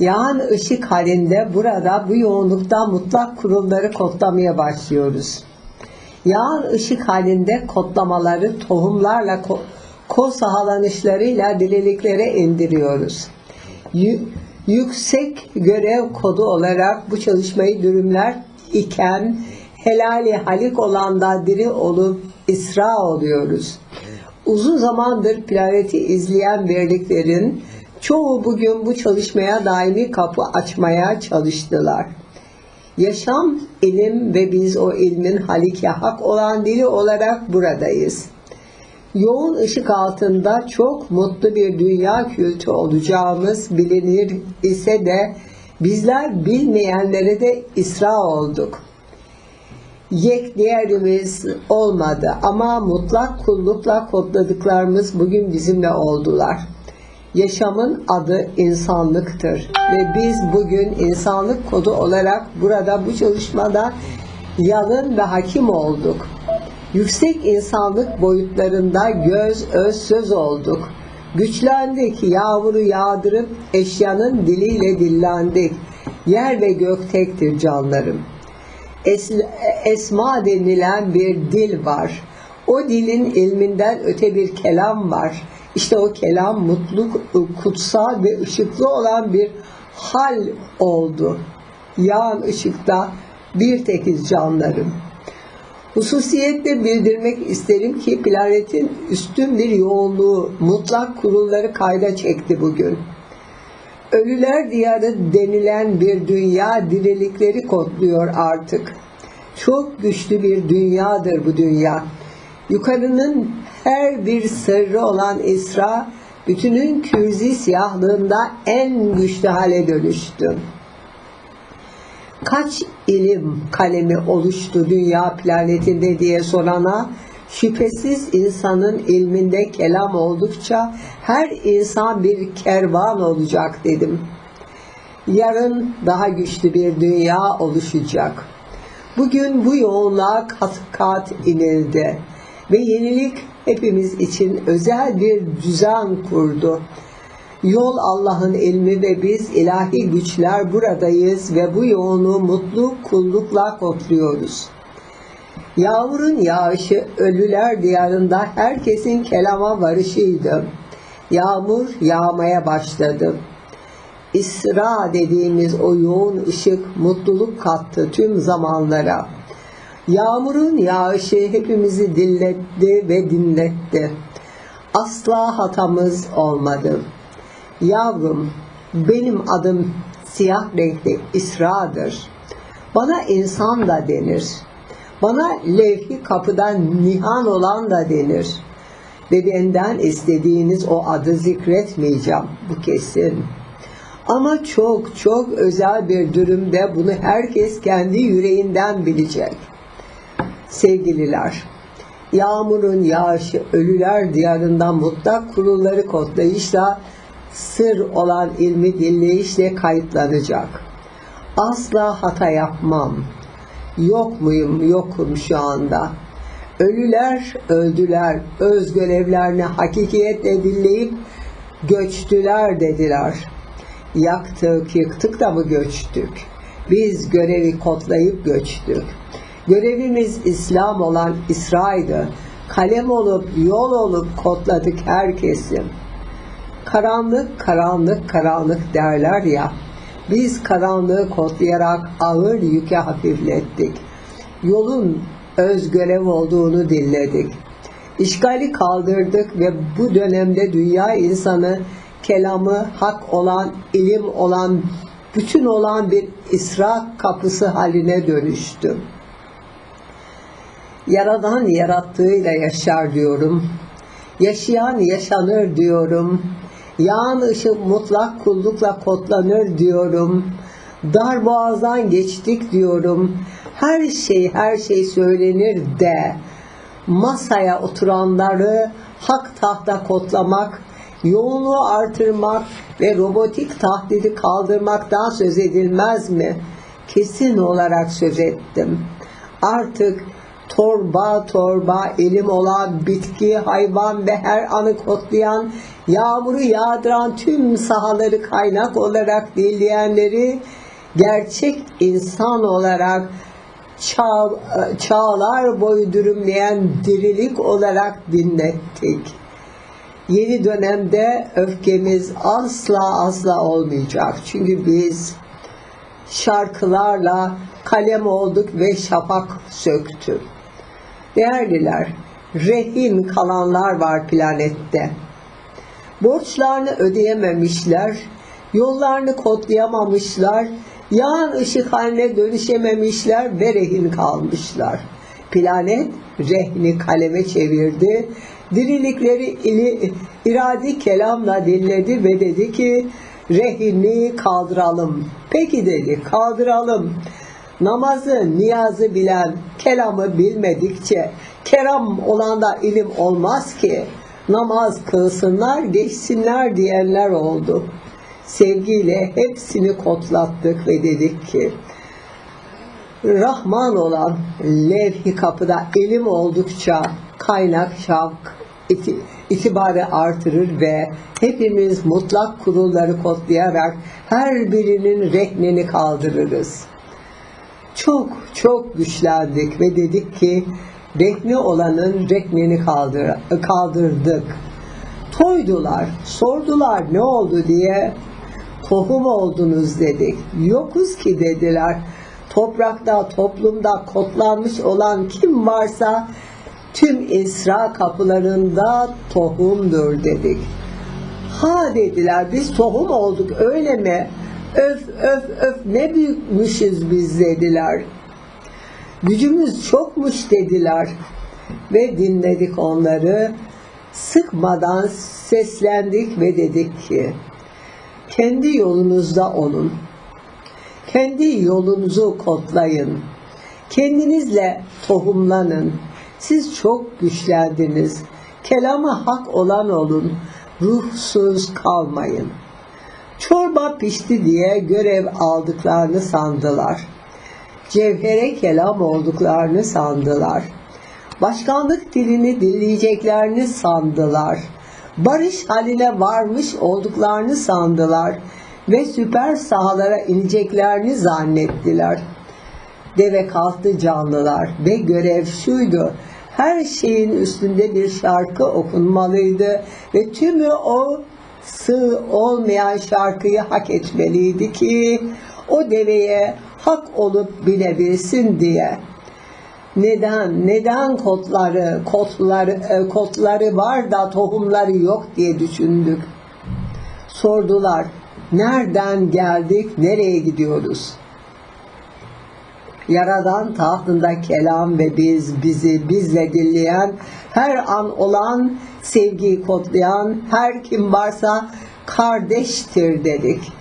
Yağan ışık halinde burada bu yoğunlukta mutlak kurulları kodlamaya başlıyoruz. Yağan ışık halinde kodlamaları tohumlarla ko- kol sahalanışlarıyla dililiklere indiriyoruz. Yü- yüksek görev kodu olarak bu çalışmayı dürümler iken helali halik olan da diri olup isra oluyoruz. Uzun zamandır planeti izleyen birliklerin çoğu bugün bu çalışmaya daimi kapı açmaya çalıştılar. Yaşam, ilim ve biz o ilmin halike hak olan dili olarak buradayız. Yoğun ışık altında çok mutlu bir dünya kültü olacağımız bilinir ise de bizler bilmeyenlere de isra olduk. Yek diğerimiz olmadı ama mutlak kullukla kodladıklarımız bugün bizimle oldular. Yaşamın adı insanlıktır ve biz bugün insanlık kodu olarak burada bu çalışmada yalın ve hakim olduk. Yüksek insanlık boyutlarında göz, öz, söz olduk. Güçlendik, yağmuru yağdırıp eşyanın diliyle dillendik. Yer ve gök tektir canlarım. Es- esma denilen bir dil var. O dilin ilminden öte bir kelam var. İşte o kelam mutlu, kutsal ve ışıklı olan bir hal oldu. Yağan ışıkta bir tekiz canlarım. Hususiyetle bildirmek isterim ki planetin üstün bir yoğunluğu mutlak kurulları kayda çekti bugün. Ölüler diyarı denilen bir dünya dirilikleri kodluyor artık. Çok güçlü bir dünyadır bu dünya. Yukarının her bir sırrı olan İsra, bütünün kürzi siyahlığında en güçlü hale dönüştü. Kaç ilim kalemi oluştu dünya planetinde diye sorana, şüphesiz insanın ilminde kelam oldukça her insan bir kervan olacak dedim. Yarın daha güçlü bir dünya oluşacak. Bugün bu yoğunluğa kat kat inildi ve yenilik hepimiz için özel bir düzen kurdu. Yol Allah'ın ilmi ve biz ilahi güçler buradayız ve bu yoğunluğu mutlu kullukla kodluyoruz. Yağmurun yağışı ölüler diyarında herkesin kelama varışıydı. Yağmur yağmaya başladı. İsra dediğimiz o yoğun ışık mutluluk kattı tüm zamanlara. Yağmurun yağışı hepimizi dilletti ve dinletti. Asla hatamız olmadı. Yavrum, benim adım siyah renkli İsra'dır. Bana insan da denir. Bana levhi kapıdan nihan olan da denir. Ve benden istediğiniz o adı zikretmeyeceğim. Bu kesin. Ama çok çok özel bir durumda bunu herkes kendi yüreğinden bilecek. Sevgililer, yağmurun yağışı ölüler diyarından mutlak kurulları kodlayışla sır olan ilmi dinleyişle kayıtlanacak. Asla hata yapmam. Yok muyum? Yokum şu anda. Ölüler öldüler. Öz görevlerini hakikiyetle dinleyip göçtüler dediler. Yaktık, yıktık da mı göçtük? Biz görevi kodlayıp göçtük. Görevimiz İslam olan İsra'ydı. Kalem olup, yol olup kodladık herkesi. Karanlık, karanlık, karanlık derler ya. Biz karanlığı kodlayarak ağır yüke hafiflettik. Yolun öz görev olduğunu dinledik. İşgali kaldırdık ve bu dönemde dünya insanı kelamı hak olan, ilim olan, bütün olan bir isra kapısı haline dönüştü. Yaradan yarattığıyla yaşar diyorum. Yaşayan yaşanır diyorum. Yağan ışık mutlak kullukla kodlanır diyorum. Dar boğazdan geçtik diyorum. Her şey her şey söylenir de masaya oturanları hak tahta kodlamak, yoğunluğu artırmak ve robotik tahdidi kaldırmaktan söz edilmez mi? Kesin olarak söz ettim. Artık torba torba ilim olan bitki, hayvan ve her anı kodlayan yağmuru yağdıran tüm sahaları kaynak olarak dinleyenleri gerçek insan olarak çağ, çağlar boyu dürümleyen dirilik olarak dinlettik. Yeni dönemde öfkemiz asla asla olmayacak. Çünkü biz şarkılarla kalem olduk ve şafak söktü. Değerliler, rehin kalanlar var planette. Borçlarını ödeyememişler, yollarını kodlayamamışlar, yağan ışık haline dönüşememişler ve rehin kalmışlar. Planet rehni kaleme çevirdi, dirilikleri ili, iradi kelamla dinledi ve dedi ki rehini kaldıralım. Peki dedi kaldıralım. Namazı, niyazı bilen, kelamı bilmedikçe keram olan da ilim olmaz ki. Namaz kılsınlar, geçsinler diyenler oldu. Sevgiyle hepsini kotlattık ve dedik ki Rahman olan levh-i kapıda ilim oldukça kaynak şavk iti, itibarı artırır ve hepimiz mutlak kurulları kodlayarak her birinin rehnini kaldırırız. Çok çok güçlendik ve dedik ki rehni olanın rehnini kaldır, kaldırdık. Toydular, sordular ne oldu diye tohum oldunuz dedik. Yokuz ki dediler. Toprakta, toplumda kodlanmış olan kim varsa tüm İsra kapılarında tohumdur dedik. Ha dediler biz tohum olduk öyle mi? Öf öf öf ne büyükmüşüz biz dediler. Gücümüz çokmuş dediler. Ve dinledik onları. Sıkmadan seslendik ve dedik ki kendi yolunuzda olun. Kendi yolunuzu kodlayın. Kendinizle tohumlanın. Siz çok güçlendiniz. Kelama hak olan olun. Ruhsuz kalmayın. Çorba pişti diye görev aldıklarını sandılar. Cevhere kelam olduklarını sandılar. Başkanlık dilini dinleyeceklerini sandılar. Barış haline varmış olduklarını sandılar ve süper sahalara ineceklerini zannettiler. Deve kalktı canlılar ve görev şuydu. Her şeyin üstünde bir şarkı okunmalıydı ve tümü o sığ olmayan şarkıyı hak etmeliydi ki o deveye hak olup binebilsin diye. Neden, neden kotları, kotları, e, kotları var da tohumları yok diye düşündük. Sordular, nereden geldik, nereye gidiyoruz? Yaradan tahtında kelam ve biz, bizi bizle dinleyen, her an olan, sevgiyi kodlayan, her kim varsa kardeştir dedik.